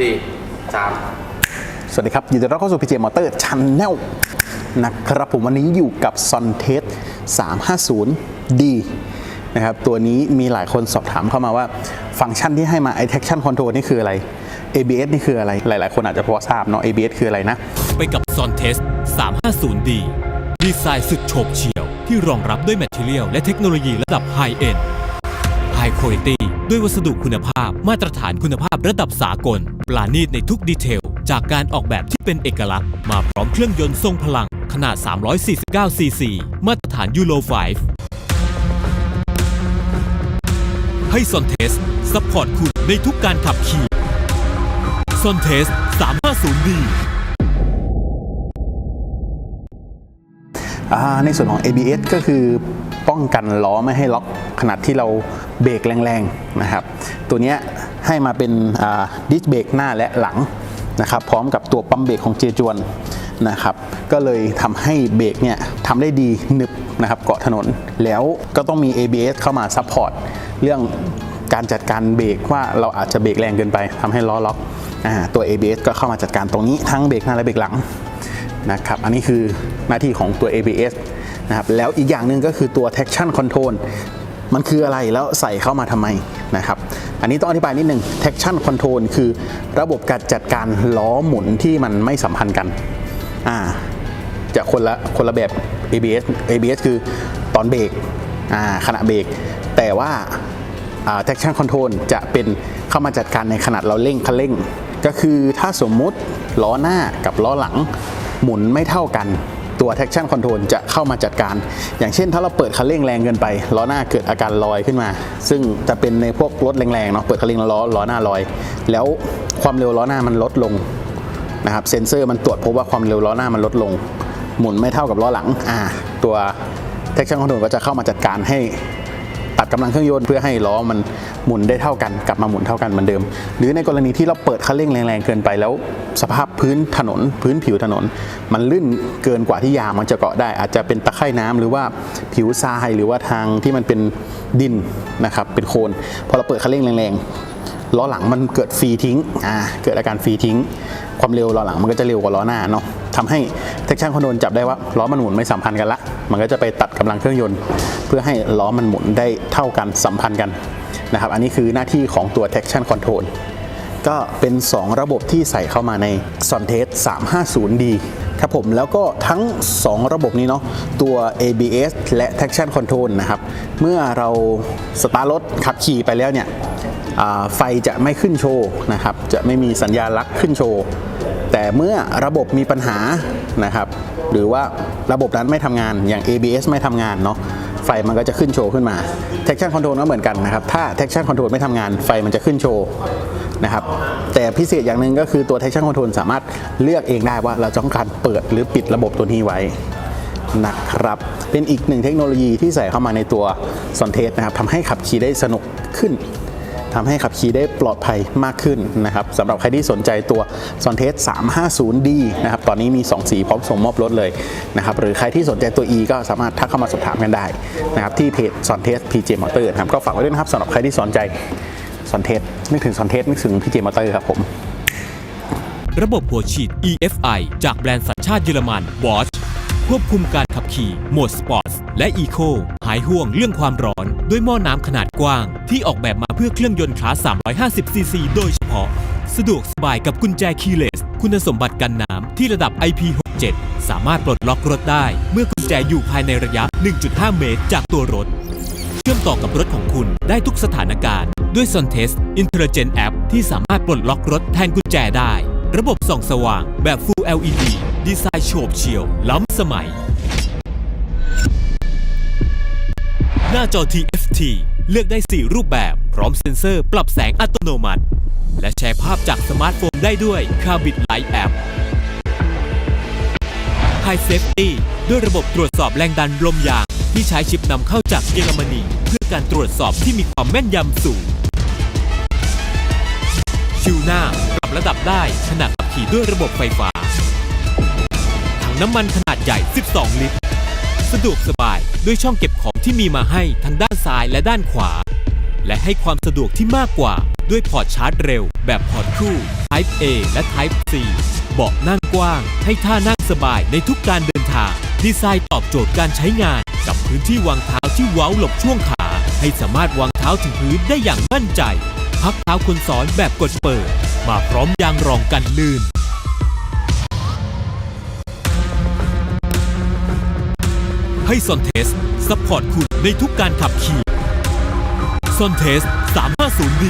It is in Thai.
สี่สามสวัสดีครับยินดีต้อนรับเข้าสู่ PJ Motor Channel นะครับผมวันนี้อยู่กับ s o n t e s 350D นะครับตัวนี้มีหลายคนสอบถามเข้ามาว่า ฟังก์ชันที่ให้มา i traction control นี่คืออะไร ABS นี่คืออะไร หลาย ๆ คนอาจจะพอทราบเนาะ ABS คืออะไรนะ ไปกับ s o n t e s 350D ดีไซน์สุดโฉบเฉี่ยวที่รองรับด้วยแมทเทียลและเทคโนโลยีระดับ High End High Quality ด้วยวัสดุคุณภาพมาตรฐานคุณภาพระดับสากล ปราณีตในทุกดีเทล จากการออกแบบที่เป็นเอกลักษณ์ มาพร้อมเครื่องยนต์ทรงพลัง ขนาด 349 ซีซี มาตรฐานยูโร 5 ให้ s o n t e s ซัพพอร์ตคุณในทุกการขับขี่ s o n t e s 350D ในส่วนของ ABS ก็คือป้องกันล้อไม่ให้ล็อกขณะที่เราเบรกแรงๆนะครับ ตัวนี้ให้มาเป็นดิสเบรกหน้าและหลังนะครับ พร้อมกับตัวปั๊มเบรกของเจจวนนะครับ ก็เลยทำให้เบรกเนี่ยทำได้ดีหนึบนะครับเกาะถนนแล้วก็ต้องมี ABS เข้ามาซัพพอร์ตเรื่องการจัดการเบรกว่าเราอาจจะเบรกแรงเกินไปทำให้ล้อล็อกอตัว ABS ก็เข้ามาจัดการตรงนี้ทั้งเบรกหน้าและเบรกหลัง นะครับอันนี้คือหน้าที่ของตัว ABS นะครับแล้วอีกอย่างหนึ่งก็คือตัว traction control มันคืออะไรแล้วใส่เข้ามาทำไมนะครับ อันนี้ต้องอธิบายนิดหนึ่ง traction control คือระบบการจัดการล้อหมุนที่มันไม่สัมพันธ์กันอ่าจะคนละคนละแบบ ABS ABS คือตอนเบรกอ่าขณะเบรกแต่ว่าอ่า traction control จะเป็นเข้ามาจัดการในขณะเราเร่งคันเร่ง ก็คือถ้าสมมุติล้อหน้ากับล้อหลัง หมุนไม่เท่ากันตัว traction control จะเข้ามาจัดการ อย่างเช่นถ้าเราเปิดคันเร่งแรงเกินไปล้อหน้าเกิดอาการลอยขึ้นมา ซึ่งจะเป็นในพวกรถแรงๆเนาะเปิดคันเร่งแล้วล้อล้อหน้าลอย แล้วความเร็วล้อหน้ามันลดลงนะครับเซ็นเซอร์มันตรวจพบว่าความเร็วล้อหน้ามันลดลง หมุนไม่เท่ากับล้อหลังอ่าตัว traction control ก็จะเข้ามาจัดการให้ ตัดกำลังเครื่องยนต์เพื่อให้ล้อมันหมุนได้เท่ากันกลับมาหมุนเท่ากันเหมือนเดิม หรือในกรณีที่เราเปิดคันเร่งแรงๆเกินไปแล้ว สภาพพื้นถนน พื้นผิวถนน มันลื่นเกินกว่าที่ยางมันจะเกาะได้ อาจจะเป็นตะไคร่น้ำหรือว่าผิวทรายหรือว่าทางที่มันเป็นดินนะครับเป็นโคลนพอเราเปิดคันเร่งแรงๆล้อหลังมันเกิดฟรีทิ้งอ่าเกิดอาการฟรีทิ้ง ความเร็วล้อหลังมันก็จะเร็วกว่าล้อหน้าเนาะทำให้ traction control จับได้ว่าล้อมันหมุนไม่สัมพันธ์กันละ มันก็จะไปตัดกำลังเครื่องยนต์ เพื่อให้ล้อมันหมุนได้เท่ากันสัมพันธ์กันนะครับ อันนี้คือหน้าที่ของตัว traction control ก็เป็น 2 ระบบที่ใส่เข้ามาใน s o n t e s 350D ครับผมแล้วก็ทั้ง 2 ระบบนี้เนาะตัว ABS และ traction control นะครับ เมื่อเราสตาร์ทรถขับขี่ไปแล้วเนี่ยไฟจะไม่ขึ้นโชว์นะครับ จะไม่มีสัญญาณลักษณ์ขึ้นโชว์ แต่เมื่อระบบมีปัญหานะครับ หรือว่าระบบนั้นไม่ทำงานอย่าง ABS ไม่ทำงานเนาะไฟมันก็จะขึ้นโชว์ขึ้นมา traction control ก็เหมือนกันนะครับ ถ้า traction control ไม่ทำงานไฟมันจะขึ้นโชว์นะครับ แต่พิเศษอย่างหนึ่งก็คือตัว traction control สามารถเลือกเองได้ว่าเราต้องการเปิดหรือปิดระบบตัวนี้ไว้นะครับ เป็นอีกหนึ่งเทคโนโลยีที่ใส่เข้ามาในตัว s o n t e s นะครับทำให้ขับขี่ได้สนุกขึ้น ทำให้ขับขี่ได้ปลอดภัยมากขึ้นนะครับสำหรับใครที่สนใจตัว s o n t e s 350D นะครับตอนนี้มี 2 สีพร้อมส่งมอบรถเลยนะครับหรือใครที่สนใจตัว E ก็สามารถทักเข้ามาสอบถามกันได้นะครับที่เพจ s o n t e s PJ Motor นะครับก็ฝากไว้ด้วยนะครับสำหรับใครที่สนใจ s o n t e s นึกถึง s o n t e s นึกถึง PJ Motor ครับผมระบบหัวฉีด EFI จากแบรนด์สัญชาติเยอรมัน Bosch ควบคุมการขับขี่โหมดสปอร์ตและ Eco ายห่วงเรื่องความร้อน ด้วยหม้อน้ำขนาดกว้าง ที่ออกแบบมาเพื่อเครื่องยนต์คลาส 350 ซีซีโดยเฉพาะ สะดวกสบายกับกุญแจคีย์เลส คุณสมบัติกันน้ำที่ระดับ IP67 สามารถปลดล็อกรถได้ เมื่อกุญแจอยู่ภายในระยะ 1.5 เมตรจากตัวรถ เชื่อมต่อกับรถของคุณได้ทุกสถานการณ์ด้วย s o n t e s Intelligent App ที่สามารถปลดล็อกรถแทนกุญแจได้ ระบบส่องสว่างแบบ Full LED ดีไซน์โฉบเฉี่ยว ล้ำสมัย หน้าจอ TFT เลือกได้ 4 รูปแบบ พร้อมเซ็นเซอร์ปรับแสงอัตโนมัติ และแชร์ภาพจากสมาร์ทโฟนได้ด้วย Carbit Light App High Safety ด้วยระบบตรวจสอบแรงดันลมยาง ที่ใช้ชิปนำเข้าจากเยอรมนี เพื่อการตรวจสอบที่มีความแม่นยำสูง ชิวหน้าปรับระดับได้ขณะขับขี่ด้วยระบบไฟฟ้าถังน้ำมันขนาดใหญ่ 12 ลิตร สะดวกสบาย ด้วยช่องเก็บของที่มีมาให้ทั้งด้านซ้ายและด้านขวา และให้ความสะดวกที่มากกว่าด้วยพอร์ตชาร์จเร็ว แบบพอร์ตคู่ Type A และ Type C เบาะนั่งกว้าง ให้ท่านั่งสบายในทุกการเดินทาง ดีไซน์ตอบโจทย์การใช้งาน กับพื้นที่วางเท้าที่เว้าหลบช่วงขา ให้สามารถวางเท้าถึงพื้นได้อย่างมั่นใจ พักเท้าคนสอนแบบกดเปิด มาพร้อมยางรองกันลื่น ให้ซอนเทสซัพพอร์ตคุณในทุกการขับขี่ซอนเทส 350D